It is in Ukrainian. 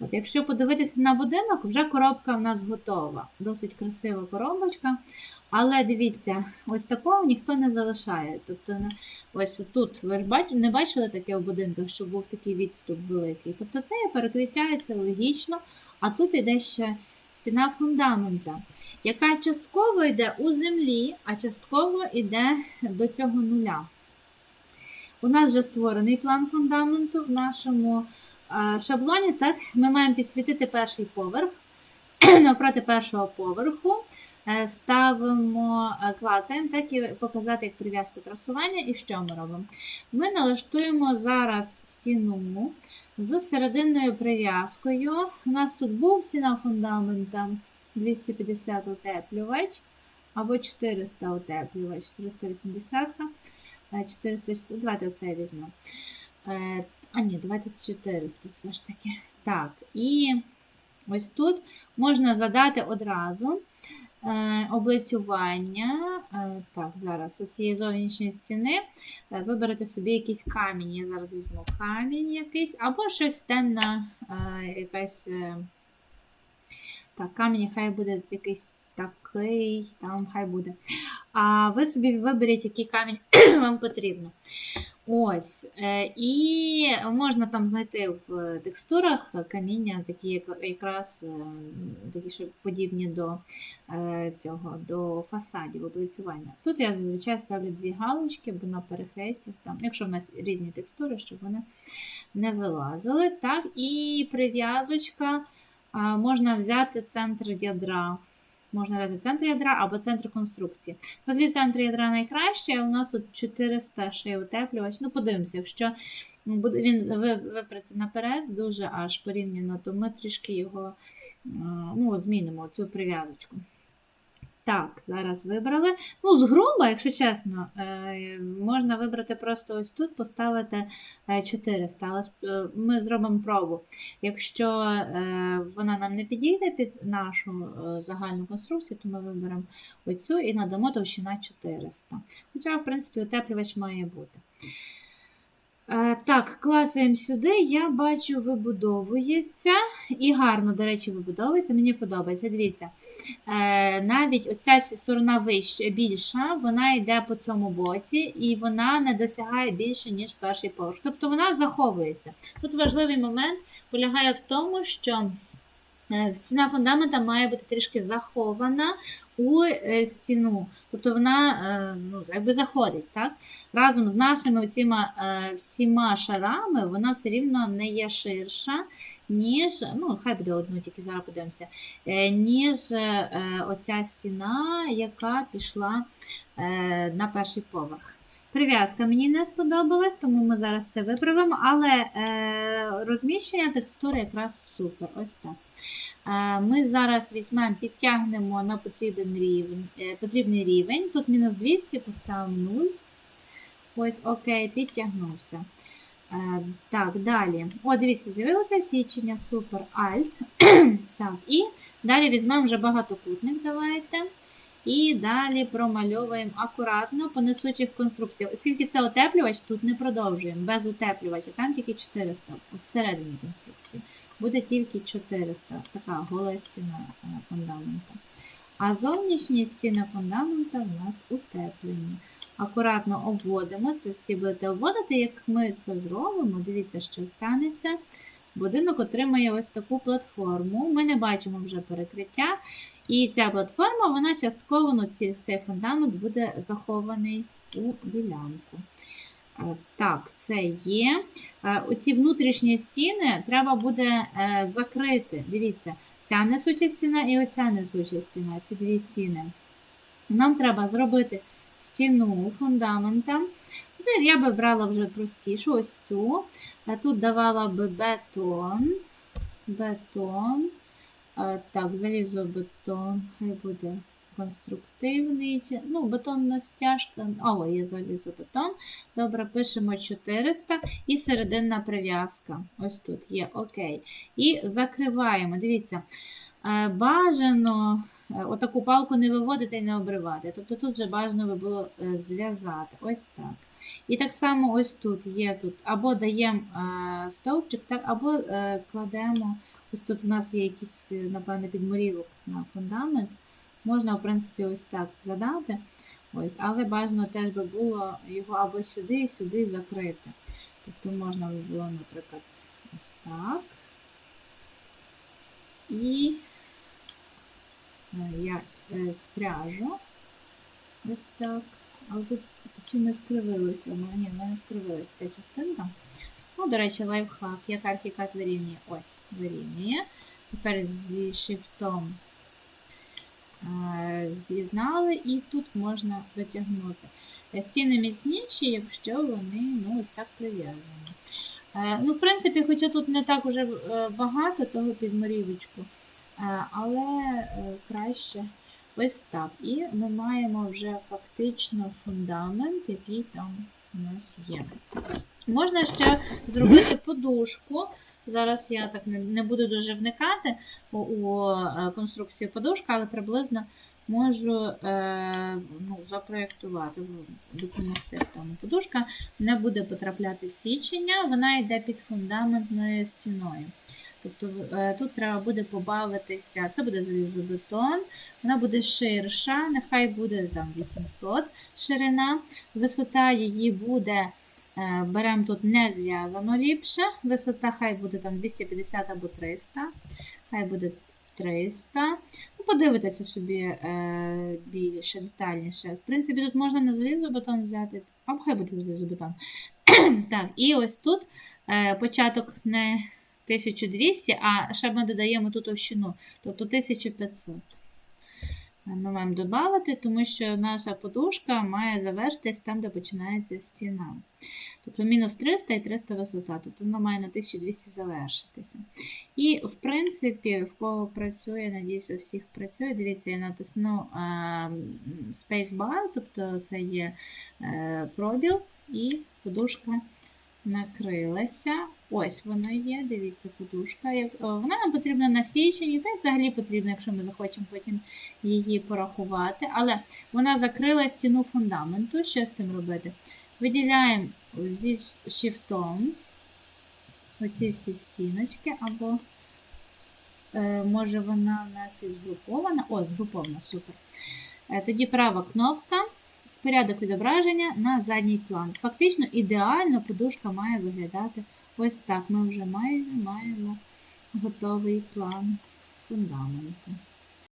От, якщо подивитися на будинок, вже коробка в нас готова. Досить красива коробочка. Але дивіться, ось такого ніхто не залишає. Тобто, ось тут ви ж не бачили таке в будинках, що був такий відступ великий. Тобто це є перекриття, це логічно. А тут йде ще стіна фундамента, яка частково йде у землі, а частково йде до цього нуля. У нас вже створений план фундаменту в нашому шаблоні. Так, ми маємо підсвітити перший поверх. Навпроти першого поверху е, ставимо е, клацаємо, так і показати як прив'язку трасування. І що ми робимо? Ми налаштуємо зараз стіну з серединною прив'язкою. У нас тут був стіна фундамента 250 утеплювач або 400 утеплювач, 380. е, 460, давайте оце візьмемо. А ні, давайте 400 все ж таки. Так, і ось тут можна задати одразу е, облицювання. Е, Так, зараз у цієї зовнішньої стіни е, виберете собі якийсь камінь. Я зараз візьму камінь якийсь, або щось темне, якась. Так, камінь хай буде якийсь такий, там хай буде. А ви собі виберіть, який камінь вам потрібно. Ось. е, І можна там знайти в текстурах каміння, такі якраз е, такі, що подібні до е, цього, до фасадів облицювання. Тут я зазвичай ставлю дві галочки, бо на перехрестях, там, якщо в нас різні текстури, щоб вони не вилазили. Так, і прив'язочка можна взяти центр ядра. Можна взяти центр ядра або центр конструкції. Взагалі центр ядра найкраще, а у нас тут 400 ще й утеплювач. Ну, подивимося, якщо він ви- випреться наперед, дуже аж порівняно, то ми трішки його ну, змінимо, цю прив'язочку. Так, зараз вибрали. Ну, з груба, якщо чесно, е, можна вибрати просто ось тут, поставити е, 400, але е, ми зробимо пробу. Якщо е, вона нам не підійде під нашу загальну конструкцію, то ми виберемо оцю і надамо товщина 400. Хоча, в принципі, утеплювач має бути. Так, клацаємо сюди. Я бачу, вибудовується. І гарно, до речі, вибудовується. Мені подобається. Дивіться. Е, Навіть оця сторона вища, більша, вона йде по цьому боці, і вона не досягає більше, ніж перший поверх. Тобто вона заховується. Тут важливий момент полягає в тому, що стіна фундамента має бути трішки захована у е, стіну. Тобто вона е, ну, якби заходить. Так? Разом з нашими е, всіма шарами вона все рівно не є ширша, ніж, ну, хай буде одну, тільки зараз подивимося, е, ніж е, оця стіна, яка пішла е, на перший поверх. Прив'язка мені не сподобалась, тому ми зараз це виправимо, але е, розміщення текстури якраз супер. Ось так. Е, Ми зараз візьмемо, підтягнемо на потрібен рівень, е, потрібний рівень. Тут мінус 200, поставимо 0. Ось, окей, підтягнувся. Е, Так, далі. О, дивіться, з'явилося січення, супер, Alt. так, і далі візьмемо вже багатокутник, давайте. І далі промальовуємо акуратно по несучих конструкціях. Оскільки це утеплювач, тут не продовжуємо. Без утеплювача, там тільки 400 всередині конструкції. Буде тільки 400, така гола стіна е, фундамента. А зовнішні стіни фундамента у нас утеплені. Акуратно обводимо, це всі будете обводити, як ми це зробимо. Дивіться, що станеться. Будинок отримає ось таку платформу. Ми не бачимо вже перекриття. І ця платформа, вона частково, ну, ці- цей фундамент буде захований у ділянку. Е, Так, це є. Е, Оці внутрішні стіни треба буде е, закрити. Дивіться, ця несуча стіна і оця несуча стіна, ці дві стіни. Нам треба зробити стіну фундамента. Я би брала вже простішу, ось цю. Тут давала би бетон. Бетон. Е, Так, залізобетон. Хай буде конструктивний. Ну, бетонна стяжка. О, є залізобетон. Добре, пишемо 400 і серединна прив'язка. Ось тут є. Окей. І закриваємо. Дивіться, е, бажано е, отаку палку не виводити і не обривати. Тобто тут вже бажано би було зв'язати. Ось так. І так само ось тут є тут або даємо стовпчик, так, або кладемо Ось тут у нас є якийсь, е, напевно, підморівок на фундамент. Можна, в принципі, ось так задати. Ось, але бажано теж би було його або сюди і сюди закрити. Тобто можна би було, наприклад, ось так. І е, я е, спряжу. Ось так. Але тут чи не скривилося? Ну, ні, мене скривилася ця частинка. Ну, до речі, лайфхак. Як архікат вирівнює. Ось, вирівнює. Тепер зі шифтом е, з'єднали і тут можна витягнути. Е, Стіни міцніші, якщо вони ну, ось так прив'язані. Е, Ну, в принципі, хоча тут не так уже багато того підморівочку, е, але краще ось так. І ми маємо вже фактично фундамент, який там у нас є. Можна ще зробити подушку. Зараз я так не, буду дуже вникати у, е, конструкцію подушки, але приблизно можу е, ну, запроєктувати, допомогти тому. Подушка не буде потрапляти в січення, вона йде під фундаментною стіною. Тобто е, тут треба буде побавитися, це буде залізобетон, вона буде ширша, нехай буде там 800 ширина, висота її буде. Е, Беремо тут не зв'язано ліпше. Висота хай буде там 250 або 300. Хай буде 300. Ну, подивитися собі е, більше, детальніше. В принципі, тут можна на залізобетон взяти, або хай буде залізобетон. так, і ось тут е, початок не 1200, а ще ми додаємо тут товщину, тобто 1500. Ми маємо додати, тому що наша подушка має завершитись там, де починається стіна. Тобто мінус 300 і 300 висота. Тобто вона має на 1200 завершитися. І, в принципі, в кого працює, надіюсь, у всіх працює. Дивіться, я натисну е, Spacebar, тобто це є е, пробіл, і подушка накрилася. Ось воно є, дивіться, подушка. Вона нам потрібна на січені, та й взагалі потрібна, якщо ми захочемо потім її порахувати. Але вона закрила стіну фундаменту. Що з тим робити? Виділяємо зі шифтом оці всі стіночки, або е, може вона у нас і згрупована. О, згрупована, супер. Е, тоді права кнопка. Порядок відображення на задній план. Фактично ідеально подушка має виглядати ось так. Ми вже майже маємо готовий план фундаменту.